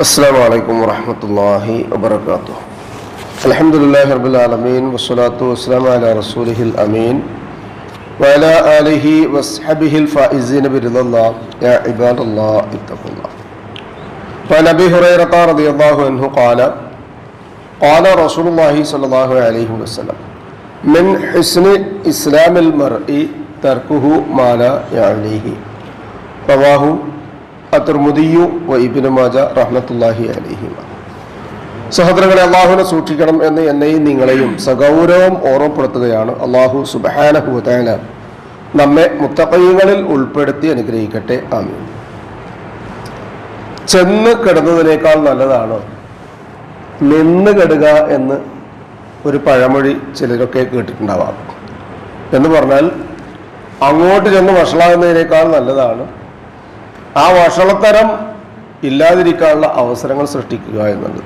السلام عليكم ورحمة الله وبركاته. الحمد لله رب العالمين والصلاة والسلام على رسوله الأمين وعلى آله وصحبه الفائزين برضا الله. يا عباد الله اتقوا الله. وعن أبي هريرة رضي الله عنه قال قال رسول الله صلى الله عليه وسلم من حسن إسلام المرء تركه ما لا يعنيه. رواه അത്തുർമുദിയു വ ഇബിന് മാജ റഹ്മത്തുല്ലാഹി അലിഹിമ സഹോദരങ്ങളെ അള്ളാഹുവിനെ സൂക്ഷിക്കണം എന്ന് എന്നെയും നിങ്ങളെയും സഗൗരവം ഓർമ്മപ്പെടുത്തുകയാണ് അള്ളാഹു സുബഹാനഹുല നമ്മെ മുത്തക്കൈകളിൽ ഉൾപ്പെടുത്തി അനുഗ്രഹിക്കട്ടെ. ആമീൻ. ചെന്ന് കിടന്നതിനേക്കാൾ നല്ലതാണ് നിന്ന് കെടുക എന്ന് ഒരു പഴമൊഴി ചിലരൊക്കെ കേട്ടിട്ടുണ്ടാവാം. എന്ന് പറഞ്ഞാൽ അങ്ങോട്ട് ചെന്ന് വഷളാകുന്നതിനേക്കാൾ നല്ലതാണ് ആ വഷളത്തരം ഇല്ലാതിരിക്കാനുള്ള അവസരങ്ങൾ സൃഷ്ടിക്കുക എന്നുള്ളത്.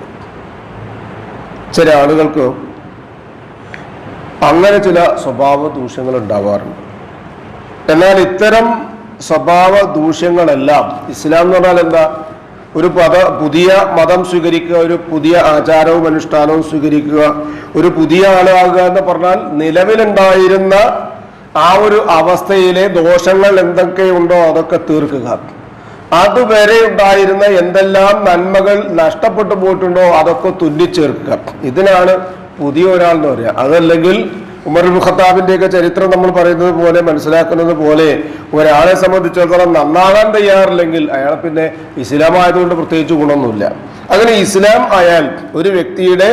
ചില ആളുകൾക്ക് അങ്ങനെ ചില സ്വഭാവ ദൂഷ്യങ്ങൾ ഉണ്ടാവാറുണ്ട്. എന്നാൽ ഇത്തരം സ്വഭാവ ദൂഷ്യങ്ങളെല്ലാം ഇസ്ലാം എന്ന് പറഞ്ഞാൽ എന്താ? ഒരു പദ പുതിയ മതം സ്വീകരിക്കുക ഒരു പുതിയ ആചാരവും അനുഷ്ഠാനവും സ്വീകരിക്കുക ഒരു പുതിയ ആളാകുക എന്ന് പറഞ്ഞാൽ നിലവിലുണ്ടായിരുന്ന ആ ഒരു അവസ്ഥയിലെ ദോഷങ്ങൾ എന്തൊക്കെയുണ്ടോ അതൊക്കെ തീർക്കുക. അതുവരെ ഉണ്ടായിരുന്ന എന്തെല്ലാം നന്മകൾ നഷ്ടപ്പെട്ടു പോയിട്ടുണ്ടോ അതൊക്കെ തുന്നിച്ചേർക്കുക ഇതിനാണ് പുതിയ ഒരാൾ എന്ന് പറയുക. അതല്ലെങ്കിൽ ഉമർ ഖത്താബിന്റെയൊക്കെ ചരിത്രം നമ്മൾ പറയുന്നത് പോലെ മനസ്സിലാക്കുന്നത് പോലെ ഒരാളെ സംബന്ധിച്ചിടത്തോളം നന്നാകാൻ തയ്യാറില്ലെങ്കിൽ അയാൾ പിന്നെ ഇസ്ലാം ആയതുകൊണ്ട് പ്രത്യേകിച്ച് ഗുണമൊന്നുമില്ല. അങ്ങനെ ഇസ്ലാം ആയാൽ ഒരു വ്യക്തിയുടെ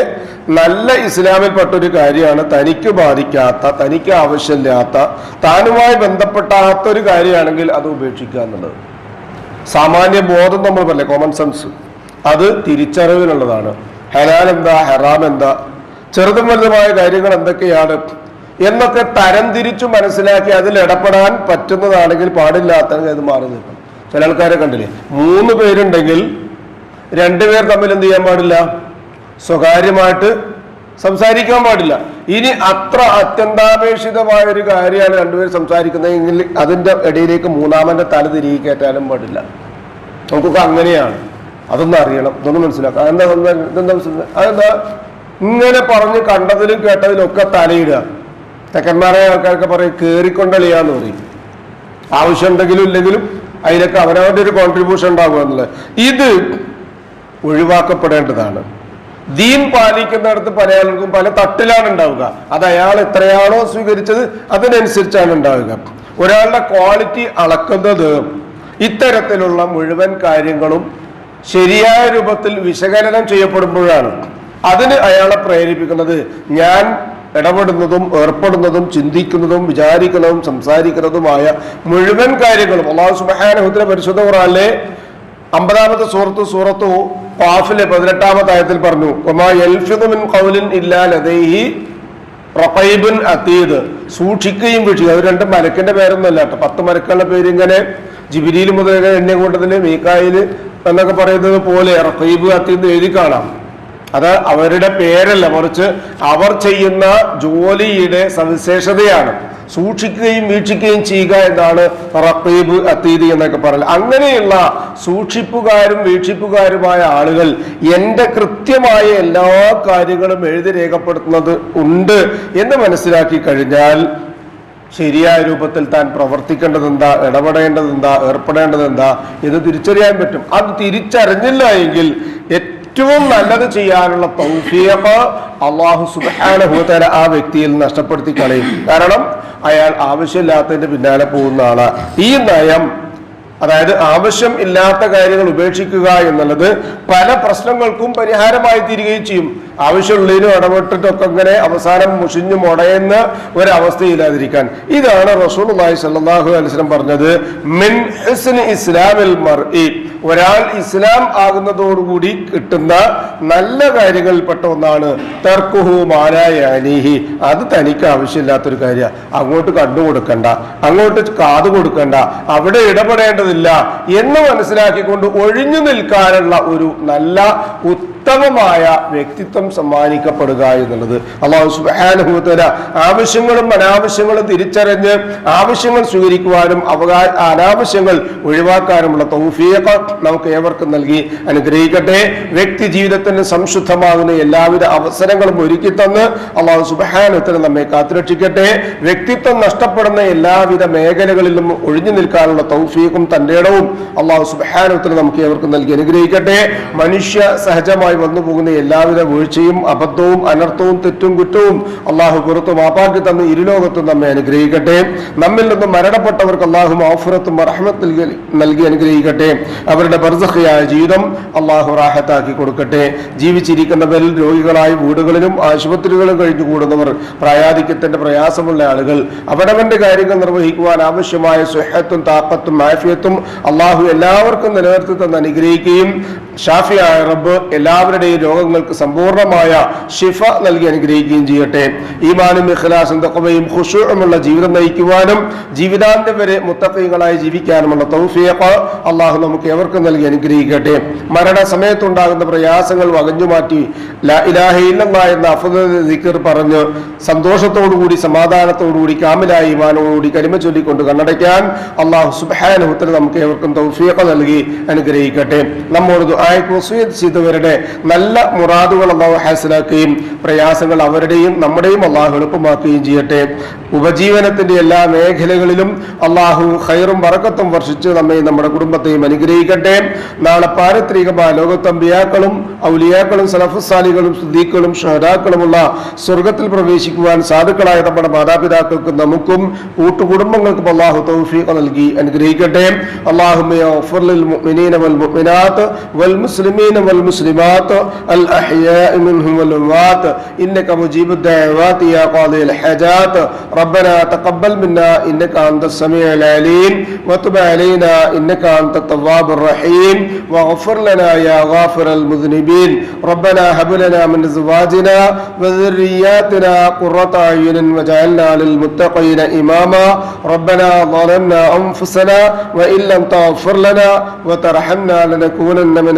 നല്ല ഇസ്ലാമിൽപ്പെട്ട ഒരു കാര്യമാണ് തനിക്ക് ബാധിക്കാത്ത തനിക്ക് ആവശ്യമില്ലാത്ത താനുമായി ബന്ധപ്പെട്ടാത്ത ഒരു കാര്യമാണെങ്കിൽ അത് ഉപേക്ഷിക്കുക എന്നുള്ളത്. സാമാന്യ ബോധം നമ്മൾ പറയില്ലേ കോമൺ സെൻസ് അത് തിരിച്ചറിവിനുള്ളതാണ്. ഹലാൽ എന്താ ഹറാം എന്താ? ചെറുതും വലുതുമായ കാര്യങ്ങൾ എന്തൊക്കെയാണ്? എന്നൊക്കെ തരം തിരിച്ചു മനസ്സിലാക്കി അതിൽ ഇടപെടാൻ പറ്റുന്നതാണെങ്കിൽ പാടില്ലാത്ത ഇത് മാറി നിൽക്കും. ചില ആൾക്കാരെ കണ്ടില്ലേ മൂന്ന് പേരുണ്ടെങ്കിൽ രണ്ടുപേർ തമ്മിൽ എന്ത് ചെയ്യാൻ പാടില്ല? സ്വകാര്യമായിട്ട് സംസാരിക്കാൻ പാടില്ല. ഇനി അത്ര അത്യന്താപേക്ഷിതമായ ഒരു കാര്യമാണ് രണ്ടുപേർ സംസാരിക്കുന്നതെങ്കിൽ അതിന്റെ ഇടയിലേക്ക് മൂന്നാമന്റെ തല തിരികെ കയറ്റാനും പാടില്ല. നമുക്കൊക്കെ അങ്ങനെയാണ്. അതൊന്നും അറിയണം. ഇതൊന്നും മനസ്സിലാക്കാം അതെന്താ ഇതെന്താ മനസ്സിലാക്കുക അതെന്താ? ഇങ്ങനെ പറഞ്ഞ് കണ്ടതിലും കേട്ടതിലും ഒക്കെ തലയിടുക. തെക്കന്മാരായ ആൾക്കാരൊക്കെ പറയും കേറിക്കൊണ്ടളിയാന്ന് പറയും. ആവശ്യമുണ്ടെങ്കിലും ഇല്ലെങ്കിലും അതിനൊക്കെ അവരവരുടെ ഒരു കോൺട്രിബ്യൂഷൻ ഉണ്ടാകുക എന്നുള്ളത്. ഇത് ഒഴിവാക്കപ്പെടേണ്ടതാണ്. ദീൻ പാലിക്കുന്നിടത്ത് പല ആൾക്കും പല തട്ടിലാണ് ഉണ്ടാവുക. അത് അയാൾ എത്രയാണോ സ്വീകരിച്ചത് അതിനനുസരിച്ചാണ് ഉണ്ടാവുക. ഒരാളുടെ ക്വാളിറ്റി അളക്കുന്നത് ഇത്തരത്തിലുള്ള മുഴുവൻ കാര്യങ്ങളും ശരിയായ രൂപത്തിൽ വിശകലനം ചെയ്യപ്പെടുമ്പോഴാണ്. അതിന് അയാളെ പ്രേരിപ്പിക്കുന്നത് ഞാൻ ഇടപെടുന്നതും ഏർപ്പെടുന്നതും ചിന്തിക്കുന്നതും വിചാരിക്കുന്നതും സംസാരിക്കുന്നതുമായ മുഴുവൻ കാര്യങ്ങളും. അള്ളാഹു സുബാനുഹുദ്ര പരിശുദ്ധ അമ്പതാമത്തെ സൂറത്ത് സൂറത്തു ഖാഫിലെ പതിനെട്ടാമത്തെ ആയത്തിൽ പറഞ്ഞു അതീത് സൂക്ഷിക്കുകയും വീക്ഷിക്കുക അത് രണ്ട് മലക്കിന്റെ പേരൊന്നുമല്ല കേട്ടോ. പത്ത് മലക്കുകളുടെ പേര് ഇങ്ങനെ ജിബിരിയിൽ മുതൽ എണ്ണ കൂട്ടത്തിൽ മീക്കായിൽ എന്നൊക്കെ പറയുന്നത് പോലെ റഖൈബ് അതീദ് എഴുതി കാണാം. അത് അവരുടെ പേരല്ല മറിച്ച് അവർ ചെയ്യുന്ന ജോലിയുടെ സവിശേഷതയാണ്. സൂക്ഷിക്കുകയും വീക്ഷിക്കുകയും ചെയ്യുക എന്നാണ് റഖീബ് അത്തീദി എന്നൊക്കെ പറയുന്നത് അങ്ങനെയുള്ള സൂക്ഷിപ്പുകാരും വീക്ഷിപ്പുകാരുമായ ആളുകൾ എന്റെ കൃത്യമായ എല്ലാ കാര്യങ്ങളും എഴുതി രേഖപ്പെടുത്തുന്നത് ഉണ്ട് എന്ന് മനസ്സിലാക്കി കഴിഞ്ഞാൽ ശരിയായ രൂപത്തിൽ താൻ പ്രവർത്തിക്കേണ്ടത് എന്താ ഇടപെടേണ്ടത് എന്താ ഏർപ്പെടേണ്ടത് എന്താ ഇത് തിരിച്ചറിയാൻ പറ്റും. അത് തിരിച്ചറിഞ്ഞില്ല എങ്കിൽ ഏറ്റവും നല്ലത് ചെയ്യാനുള്ള തൗഫീഖ് അള്ളാഹു സുബാനുഭൂതല ആ വ്യക്തിയിൽ നഷ്ടപ്പെടുത്തി കളയും കാരണം അയാൾ ആവശ്യമില്ലാത്തതിന്റെ പിന്നാലെ പോകുന്ന ആളാണ് ഈ നയം അതായത് ആവശ്യം ഇല്ലാത്ത കാര്യങ്ങൾ ഉപേക്ഷിക്കുക എന്നുള്ളത് പല പ്രശ്നങ്ങൾക്കും പരിഹാരമായി തീരുകയും ചെയ്യും. ആവശ്യമുള്ളതിനും ഇടപെട്ടിട്ടൊക്കെ ഇങ്ങനെ അവസാനം മുഷിഞ്ഞു മുടയുന്ന ഒരവസ്ഥയില്ലാതിരിക്കാൻ. ഇതാണ് റസൂൽ സല്ലല്ലാഹു അലൈഹി വസല്ലം പറഞ്ഞത് മിൻ ഇസ്ലാമിൽ മർഇ. ഒരാൾ ഇസ്ലാം ആകുന്നതോടുകൂടി കിട്ടുന്ന നല്ല കാര്യങ്ങളിൽപ്പെട്ട ഒന്നാണ് തർക്കുഹു മാലായാനിഹി അത് തനിക്ക് ആവശ്യമില്ലാത്തൊരു കാര്യമാണ് അങ്ങോട്ട് കണ്ടു കൊടുക്കണ്ട അങ്ങോട്ട് കാത് കൊടുക്കണ്ട അവിടെ ഇടപെടേണ്ടതില്ല എന്ന് മനസ്സിലാക്കിക്കൊണ്ട് ഒഴിഞ്ഞു നിൽക്കാനുള്ള ഒരു നല്ല ഉത്തമമായ വ്യക്തിത്വം സമ്മാനിക്കപ്പെടുക എന്നുള്ളത് അള്ളാഹു സുബാനുഭവത്തര ആവശ്യങ്ങളും അനാവശ്യങ്ങളും തിരിച്ചറിഞ്ഞ് ആവശ്യങ്ങൾ സ്വീകരിക്കുവാനും അവകാ അനാവശ്യങ്ങൾ ഒഴിവാക്കാനുമുള്ള തൗഫീഖ് നമുക്ക് ഏവർക്കും നൽകി അനുഗ്രഹിക്കട്ടെ. വ്യക്തി ജീവിതത്തിന് സംശുദ്ധമാകുന്ന എല്ലാവിധ അവസരങ്ങളും ഒരുക്കി തന്ന് അള്ളാഹു സുബഹാനുത്തര നമ്മെ കാത്തുരക്ഷിക്കട്ടെ. വ്യക്തിത്വം നഷ്ടപ്പെടുന്ന എല്ലാവിധ മേഖലകളിലും ഒഴിഞ്ഞു നിൽക്കാനുള്ള തൗഫീഖും തന്റെ ഇടവും അള്ളാഹു സുബാനുത്തിന് നമുക്ക് ഏവർക്കും നൽകി അനുഗ്രഹിക്കട്ടെ. മനുഷ്യ സഹജമായി വന്നു പോകുന്ന എല്ലാവിധ വീഴ്ചയും അബദ്ധവും അനർത്ഥവും തെറ്റും കുറ്റവും അള്ളാഹു പുറത്ത് മാപ്പാക്കി തന്ന് ഇരുലോകത്തും നമ്മെ അനുഗ്രഹിക്കട്ടെ. നമ്മിൽ നിന്ന് മരണപ്പെട്ടവർക്ക് അള്ളാഹു മാഫുറത്തും റഹ്മത്ത് നൽകി അനുഗ്രഹിക്കട്ടെ. അവരുടെ ബർസഖയായ ജീവിതം അള്ളാഹു റാഹത്താക്കി കൊടുക്കട്ടെ. ജീവിച്ചിരിക്കുന്നവരിൽ രോഗികളായി വീടുകളിലും ആശുപത്രികളിലും കഴിഞ്ഞു കൂടുന്നവർ പ്രായാധിക്യത്തിന്റെ പ്രയാസമുള്ള ആളുകൾ അവനവന്റെ കാര്യങ്ങൾ നിർവഹിക്കുവാൻ ആവശ്യമായ സുഹത്തും താപ്പത്തും മാഫിയത്തും അള്ളാഹു എല്ലാവർക്കും നിലനിർത്തി തന്ന് അനുഗ്രഹിക്കുകയും ഷാഫിയായ റബ്ബ് എല്ലാവരുടെയും രോഗങ്ങൾക്ക് സമ്പൂർണമായ ഷിഫ നൽകി അനുഗ്രഹിക്കുകയും ചെയ്യട്ടെ. ഈമാനും ഇഖ്ലാസും തക്കവയും ഖുശൂഉമുള്ള ജീവിതം നയിക്കുവാനും ജീവിതാന്ത്യം വരെ മുത്തക്കൈകളായി ജീവിക്കാനുമുള്ള തൗഫീഖ് അള്ളാഹു നമുക്ക് എവർക്കും നൽകി അനുഗ്രഹിക്കട്ടെ. മരണ സമയത്തുണ്ടാകുന്ന പ്രയാസങ്ങൾ വകഞ്ഞു മാറ്റി എന്ന അഫുദിക്കർ പറഞ്ഞ് സന്തോഷത്തോടുകൂടി സമാധാനത്തോടുകൂടി കാമിലായ ഈമാനോടുകൂടി കരിമ ചൊല്ലിക്കൊണ്ട് കണ്ണടയ്ക്കാൻ അള്ളാഹു സുബാനുഹത്തിന് നമുക്ക് ഏവർക്കും തൗഫീഖ് നൽകി അനുഗ്രഹിക്കട്ടെ. നമ്മോട് ദുആയ്ക്ക് വസൂയത്ത് ചെയ്തവരുടെ നല്ല മുറാദുകൾ അള്ളാഹു ഹാസിലാക്കുകയും പ്രയാസങ്ങൾ അവരുടെയും നമ്മുടെയും അള്ളാഹു എളുപ്പമാക്കുകയും ചെയ്യട്ടെ. ഉപജീവനത്തിന്റെ എല്ലാ മേഖലകളിലും അള്ളാഹു ഖൈറും വറക്കത്തും വർഷിച്ച് നമ്മയും നമ്മുടെ കുടുംബത്തെയും അനുഗ്രഹിക്കട്ടെ. നാളെ പാരത്രികമായ ലോകത്തമ്പിയാക്കളും ഔലിയാക്കളും സലഫുസാലികളും സുദ്ദീഖുകളും ഉള്ള സ്വർഗത്തിൽ പ്രവേശിക്കുവാൻ സാധുക്കളായ നമ്മുടെ മാതാപിതാക്കൾക്കും നമുക്കും കൂട്ടുകുടുംബങ്ങൾക്കും അള്ളാഹു തൗഫീഖ് നൽകി അനുഗ്രഹിക്കട്ടെ. അള്ളാഹു മുഅ്മിനീന വൽ വൽ والمسلمين والمسلمات الأحياء منهم والأموات. إنك مجيب الدعوات يا قاضي الحاجات. ربنا تقبل منا إنك أنت السميع العليم. وتب علينا إنك أنت التواب الرحيم. واغفر لنا يا غافر المذنبين. ربنا هب لنا من أزواجنا وذرياتنا قرة أعين وجعلنا للمتقين إماما. ربنا ظلمنا أنفسنا وإن لم تغفر لنا وترحمنا لنكونن من